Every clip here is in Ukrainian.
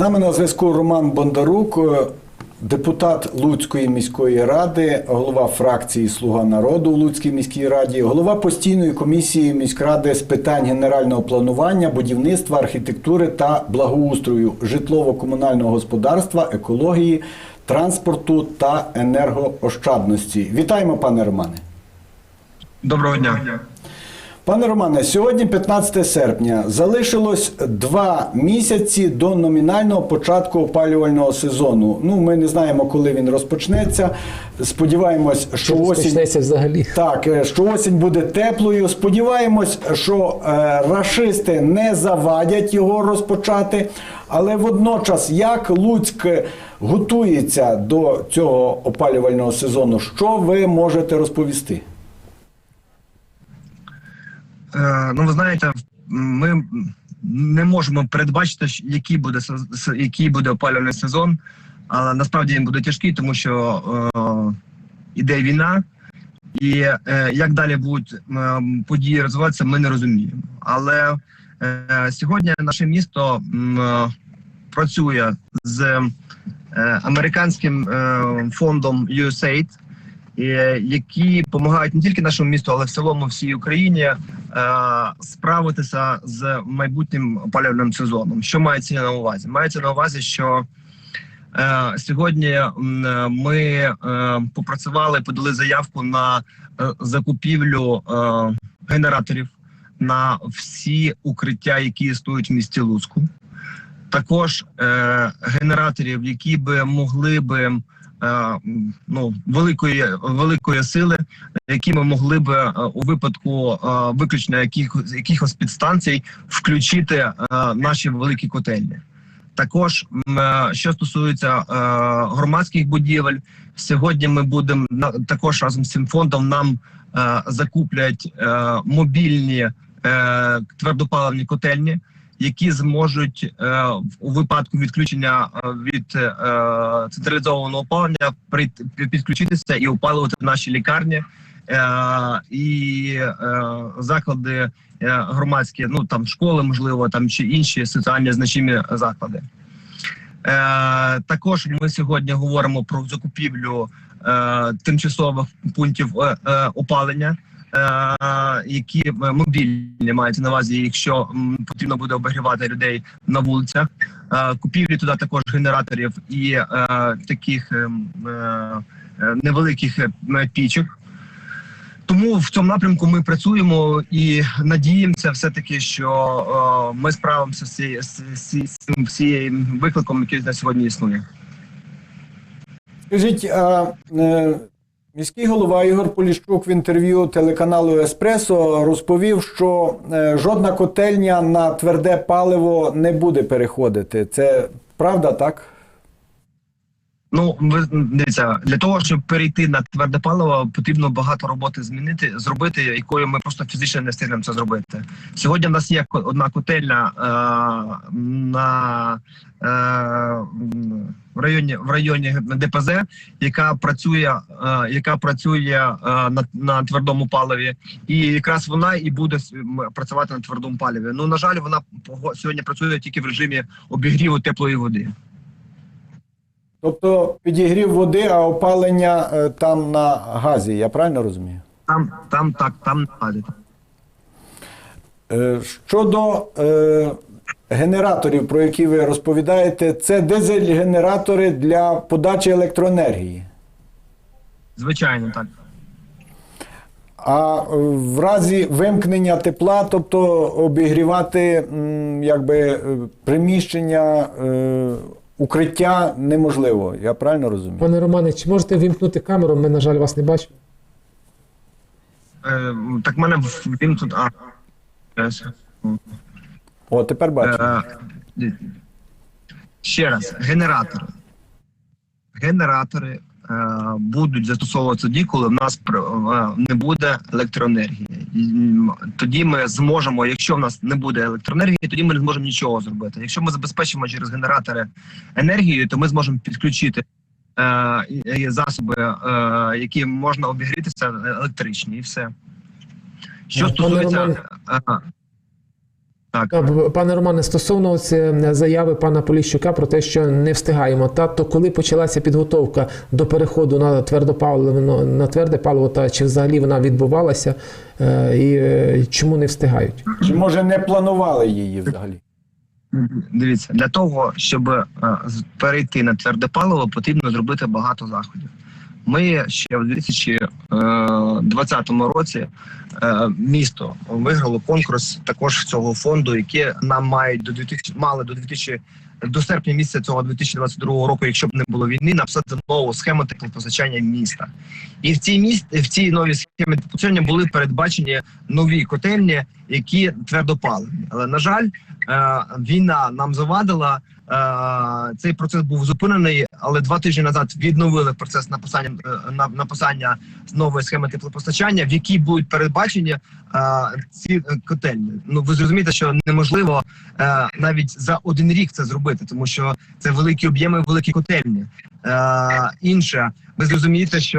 нами на зв'язку Роман Бондарук, е, депутат Луцької міської ради, голова фракції Слуга народу в Луцькій міській раді, голова постійної комісії міськради з питань генерального планування, будівництва, архітектури та благоустрою, житлово-комунального господарства, екології, транспорту та енергоощадності. Вітаємо, пане Романе. Доброго дня. Пане Романе, сьогодні 15 серпня. Залишилось два місяці до номінального початку опалювального сезону. Ну, ми не знаємо, коли він розпочнеться. Сподіваємось, що осінь взагалі? так, е, що осінь буде теплою. Сподіваємось, що е, рашисти не завадять його розпочати. Але водночас, як Луцьк готується до цього опалювального сезону, що ви можете розповісти? Е, ну, ви знаєте, ми не можемо передбачити, який буде який буде опалювальний сезон, але насправді він буде тяжкий, тому що е, іде війна, і е, як далі будуть е, події розвиватися, ми не розуміємо. Але е, сьогодні наше місто е, працює з е, американським е, фондом USAID, які допомагають не тільки нашому місту, але в цілому всій Україні е, справитися з майбутнім опалювальним сезоном. Що мається на увазі? Мається на увазі, що е, сьогодні е, ми е, попрацювали, подали заявку на е, закупівлю е, генераторів на всі укриття, які існують в місті Луцьку. Також е, генераторів, які би могли би е, ну великої великої сили, які ми могли би е, у випадку е, виключення яких, якихось підстанцій включити е, наші великі котельні. Також е, що стосується е, громадських будівель, сьогодні ми будемо також разом з цим фондом нам е, закуплять е, мобільні е, твердопаливні котельні, які зможуть е, у випадку відключення е, від е, централізованого опалення прийти підключитися і опалювати наші лікарні е, і е, заклади громадські, ну там школи, можливо, там чи інші соціальні значимі заклади. Також ми сьогодні говоримо про закупівлю тимчасових пунктів опалення, які е, мобільні мається на увазі, якщо потрібно буде обігрівати людей на вулицях. Е, купівлі туди також генераторів і е, таких е, е, е, невеликих е, пічок. Тому в цьому напрямку ми працюємо і надіємося, все таки, що е, ми справимося з з, з, з цим всією викликом, який на сьогодні існує. Скажіть, е, міський голова Ігор Поліщук в інтерв'ю телеканалу Еспресо розповів, що е, жодна котельня на тверде паливо не буде переходити. Це правда, так? Ну ви дивіться, для того, щоб перейти на тверде паливо, потрібно багато роботи змінити, зробити, якою ми просто фізично не встигнемо це зробити. Сьогодні в нас є одна котельня е, на е, в районі в районі ДПЗ, яка працює, е, яка працює е, на, на твердому паливі, і якраз вона і буде працювати на твердому паливі. Ну на жаль, вона сьогодні працює тільки в режимі обігріву теплої води. Тобто підігрів води, а опалення е, там на газі, я правильно розумію? Там, там так, там не Е, Щодо е, генераторів, про які ви розповідаєте, це дизель-генератори для подачі електроенергії. Звичайно, так. А е, в разі вимкнення тепла, тобто обігрівати м, якби, е, приміщення, е, укриття неможливо. Я правильно розумію? Пане Романе, чи можете вімкнути камеру? Ми, на жаль, вас не бачимо. Е, так в мене тут. А, О, тепер бачу. Е, ще раз, генератори. Генератори будуть застосовуватися тоді, коли в нас е, не буде електроенергії. Тоді ми зможемо, якщо в нас не буде електроенергії, тоді ми не зможемо нічого зробити. Якщо ми забезпечимо через генератори енергію, то ми зможемо підключити. е, Засоби, е, які можна обігрітися, е, електричні, і все. Що стосується е, Так. Пане Романе, стосовно це заяви пана Поліщука про те, що не встигаємо, та то коли почалася підготовка до переходу на твердопаливно на тверде паливо, та чи взагалі вона відбувалася, е, і е, чому не встигають? Чи може не планували її взагалі? Дивіться, для того, щоб е, перейти на тверде паливо, потрібно зробити багато заходів. Ми ще в 2020 році е, місто виграло конкурс також цього фонду, який нам мають до 2000, мали до 2000 до серпня місяця цього 2022 року, якщо б не було війни, написати нову схему теплопостачання міста. І в цій міст в цій новій теплопостачання були передбачені нові котельні, які твердопаливні. Але на жаль, е, війна нам завадила. Е, цей процес був зупинений, але два тижні назад відновили процес написання е, на- написання нової схеми теплопостачання, в якій будуть передбачені ці котельні. Ну ви зрозумієте, що неможливо навіть за один рік це зробити, тому що це великі об'єми, великі котельні. Е, інше, ви зрозумієте, що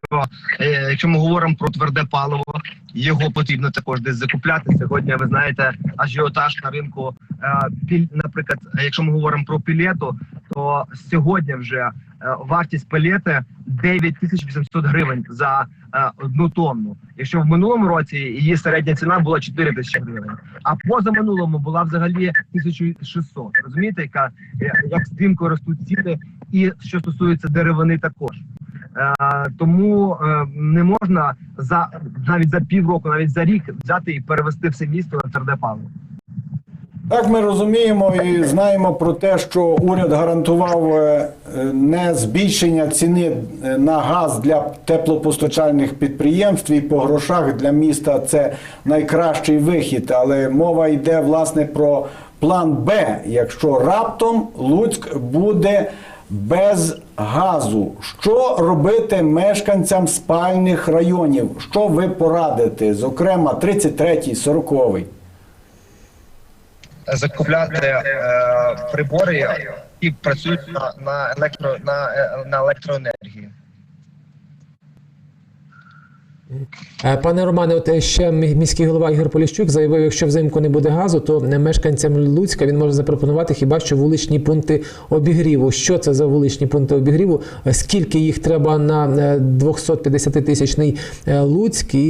е, якщо ми говоримо про тверде паливо, його потрібно також десь закупляти. Сьогодні ви знаєте, ажіотаж на ринку. Е, піль, наприклад, якщо ми говоримо про пілету, то сьогодні вже е, вартість пелети 9800 гривень за е, одну тонну. Якщо в минулому році її середня ціна була 4 тисячі гривень, а позаминулому була взагалі 1600. Розумієте, яка е, як стрімко ростуть ціни, і що стосується деревини, також. Е, тому е, не можна за навіть за півроку, навіть за рік взяти і перевести все місто на тверде паливо. Так, ми розуміємо і знаємо про те, що уряд гарантував е, не збільшення ціни е, на газ для теплопостачальних підприємств і по грошах для міста це найкращий вихід. Але мова йде власне про план Б, якщо раптом Луцьк буде без газу. Що робити мешканцям спальних районів? Що ви порадите? Зокрема, 33-й, 40-й. закупляти е, прибори, які працюють на, на електро на, е, на електроенергії. Е, Пане Романе, от е, ще міський голова Ігор Поліщук заявив, якщо взимку не буде газу, то мешканцям Луцька він може запропонувати хіба що вуличні пункти обігріву. Що це за вуличні пункти обігріву? Е, Скільки їх треба на 250-тисячний Луцьк, і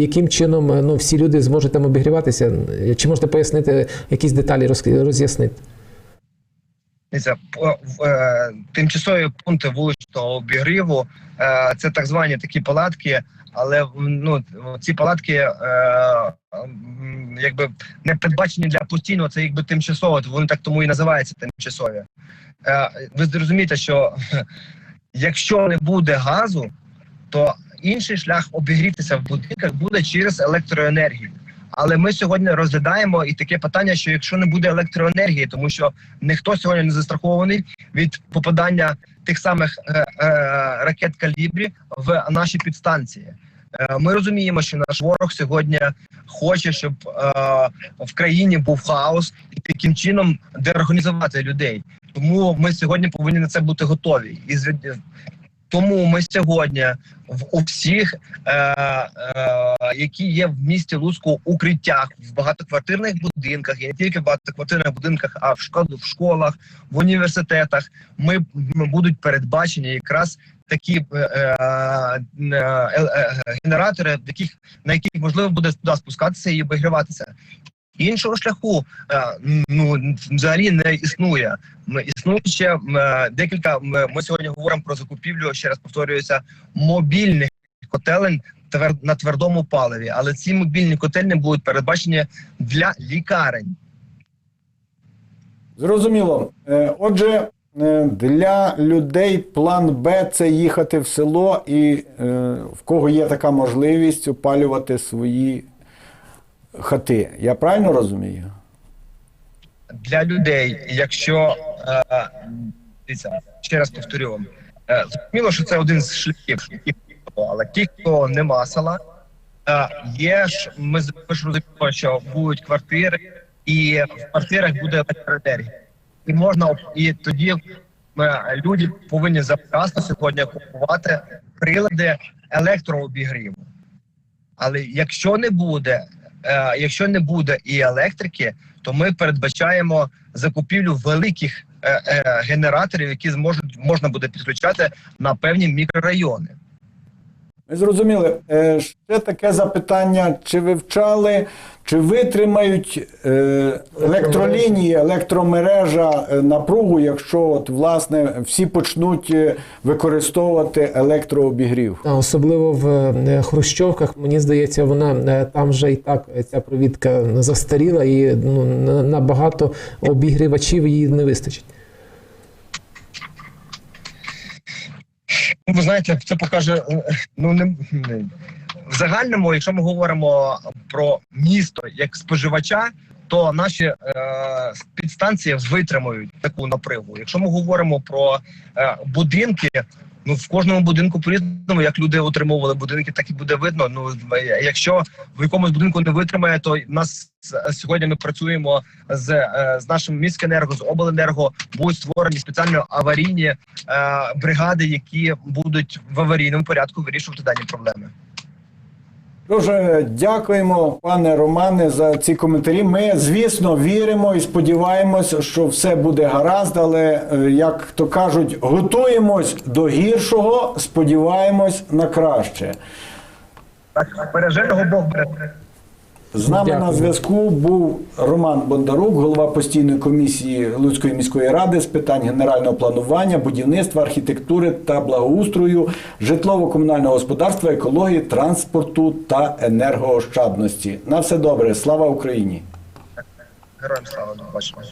яким чином ну, всі люди зможуть там обігріватися? Чи можете пояснити якісь деталі роз- роз'яснити? Тимчасові пункти вуличного обігріву це так звані такі палатки, але ну ці палатки е, якби не передбачені для постійного, це якби тимчасово, вони так тому і називаються тимчасові. Е, ви зрозумієте, що якщо не буде газу, то інший шлях обігрітися в будинках буде через електроенергію. Але ми сьогодні розглядаємо і таке питання, що якщо не буде електроенергії, тому що ніхто сьогодні не застрахований від попадання тих самих е, е, ракет калібрі в наші підстанції. Е, ми розуміємо, що наш ворог сьогодні хоче, щоб е, в країні був хаос і таким чином деорганізувати людей. Тому ми сьогодні повинні на це бути готові. І тому ми сьогодні в у всіх, е, е, які є в місті Луцьку укриттях в багатоквартирних будинках, і не тільки в багатоквартирних будинках, а в школ- в школах, в університетах. Ми, ми будуть передбачені якраз такі е, е, е, е, генератори, в яких на яких можливо буде туди спускатися і обігріватися. Іншого шляху е, ну взагалі не існує. Існує ще е, декілька. Ми сьогодні говоримо про закупівлю. Ще раз повторююся, мобільних котелень на твердому паливі. Але ці мобільні котельні будуть передбачені для лікарень. Зрозуміло. Е, Отже, е, для людей план Б це їхати в село, і е, в кого є така можливість опалювати свої хати. Я правильно розумію? для людей, якщо е, ще раз повторю е, зрозуміло, що це один з шляхів, але ті, хто не масала, е, є ж ми ж розуміємо, що будуть квартири, і в квартирах буде електроенергія. І можна і тоді люди повинні завчасно сьогодні купувати прилади електрообігріву. Але якщо не буде, якщо не буде і електрики, то ми передбачаємо закупівлю великих е, е, генераторів, які зможуть можна буде підключати на певні мікрорайони. Ми зрозуміли. Е, Ще таке запитання: чи вивчали, чи витримають е, електролінії, електромережа е, напругу, якщо от власне всі почнуть використовувати електрообігрів? Особливо в Хрущовках, мені здається, вона там вже і так ця провідка застаріла, і ну, на- набагато обігрівачів її не вистачить. Ну, ви знаєте, це покаже е, ну не не- в загальному, якщо ми говоримо про місто як споживача, то наші е, підстанції витримують таку напрягу. Якщо ми говоримо про е, будинки, ну в кожному будинку по-різному, як люди отримували будинки, так і буде видно. Ну якщо в якомусь будинку не витримає, то нас сьогодні ми працюємо з, е, з нашим міськенерго, з обленерго будуть створені спеціально аварійні е, бригади, які будуть в аварійному порядку вирішувати дані проблеми. Дуже дякуємо, пане Романе, за ці коментарі. Ми, звісно, віримо і сподіваємось, що все буде гаразд, але, е, як то кажуть, готуємось до гіршого, сподіваємось на краще. Так, береженого Бог береже. З нами Дякую. на зв'язку був Роман Бондарук, голова постійної комісії Луцької міської ради з питань генерального планування, будівництва, архітектури та благоустрою, житлово-комунального господарства, екології, транспорту та енергоощадності. На все добре, слава Україні! Героям слава, до побачення.